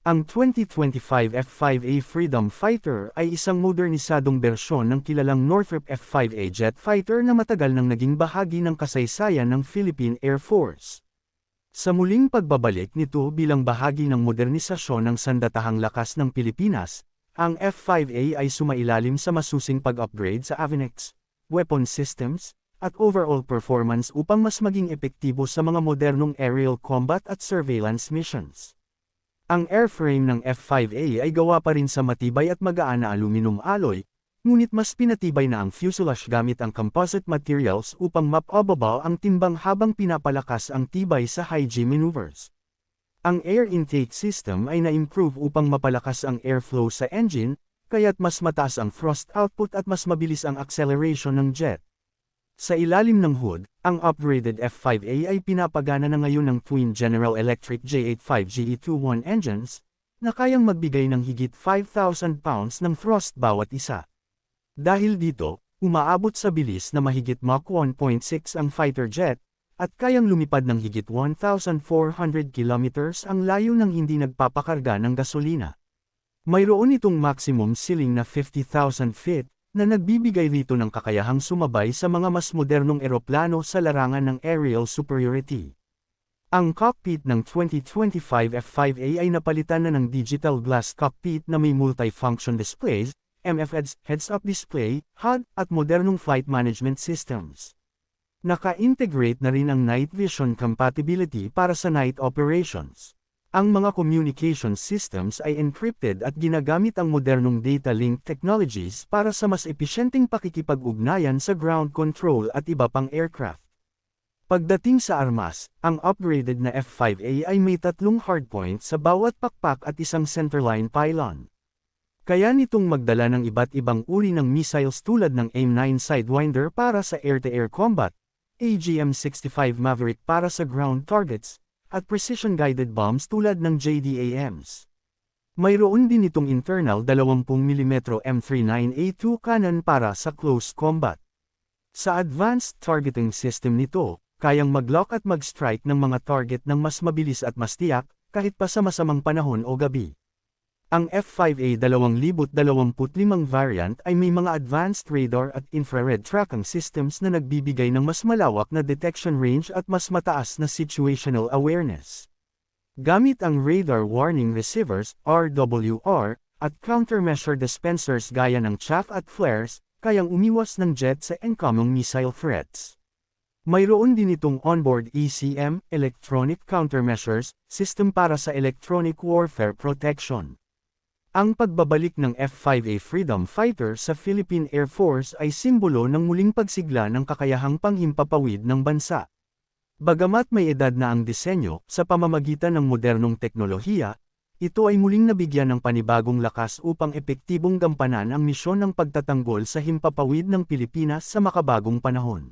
Ang 2025 F-5A Freedom Fighter ay isang modernisadong bersyon ng kilalang Northrop F-5A jet fighter na matagal nang naging bahagi ng kasaysayan ng Philippine Air Force. Sa muling pagbabalik nito bilang bahagi ng modernisasyon ng sandatahang lakas ng Pilipinas, ang F-5A ay sumailalim sa masusing pag-upgrade sa avionics, weapon systems, at overall performance upang mas maging epektibo sa mga modernong aerial combat at surveillance missions. Ang airframe ng F-5A ay gawa pa rin sa matibay at magaan na aluminum alloy, ngunit mas pinatibay na ang fuselage gamit ang composite materials upang mapababa ang timbang habang pinapalakas ang tibay sa high-G maneuvers. Ang air intake system ay na-improve upang mapalakas ang airflow sa engine, kaya't mas mataas ang thrust output at mas mabilis ang acceleration ng jet. Sa ilalim ng hood, ang upgraded F5A ay pinapagana na ngayon ng twin General Electric J85GE21 engines, na kayang magbigay ng higit 5,000 pounds ng thrust bawat isa. Dahil dito, umaabot sa bilis na mahigit Mach 1.6 ang fighter jet, at kayang lumipad ng higit 1,400 kilometers ang layo ng hindi nagpapakarga ng gasolina. Mayroon itong maximum ceiling na 50,000 feet, na nagbibigay rito ng kakayahang sumabay sa mga mas modernong eroplano sa larangan ng aerial superiority. Ang cockpit ng 2025 F5A ay napalitan na ng digital glass cockpit na may multifunction displays, MFEDs, heads-up display, HUD, at modernong flight management systems. Naka-integrate na rin ang night vision compatibility para sa night operations. Ang mga communication systems ay encrypted at ginagamit ang modernong data link technologies para sa mas episyenteng pakikipag-ugnayan sa ground control at iba pang aircraft. Pagdating sa armas, ang upgraded na F-5A ay may tatlong hardpoint sa bawat pakpak at isang centerline pylon. Kaya nitong magdala ng iba't ibang uri ng missiles tulad ng AIM-9 Sidewinder para sa air-to-air -air combat, AGM-65 Maverick para sa ground targets, at precision-guided bombs tulad ng JDAMs. Mayroon din itong internal 20mm M39A2 cannon para sa close combat. Sa advanced targeting system nito, kayang mag-lock at mag-strike ng mga target ng mas mabilis at mas tiyak, kahit pa sa masamang panahon o gabi. Ang F5A 2025 variant ay may mga advanced radar at infrared tracking systems na nagbibigay ng mas malawak na detection range at mas mataas na situational awareness. Gamit ang Radar Warning Receivers RWR, at countermeasure dispensers gaya ng chaff at flares, kayang umiwas ng jet sa incoming missile threats. Mayroon din itong onboard ECM, Electronic Countermeasures, system para sa electronic warfare protection. Ang pagbabalik ng F-5A Freedom Fighter sa Philippine Air Force ay simbolo ng muling pagsigla ng kakayahang panghimpapawid ng bansa. Bagamat may edad na ang disenyo, sa pamamagitan ng modernong teknolohiya, ito ay muling nabigyan ng panibagong lakas upang epektibong gampanan ang misyon ng pagtatanggol sa himpapawid ng Pilipinas sa makabagong panahon.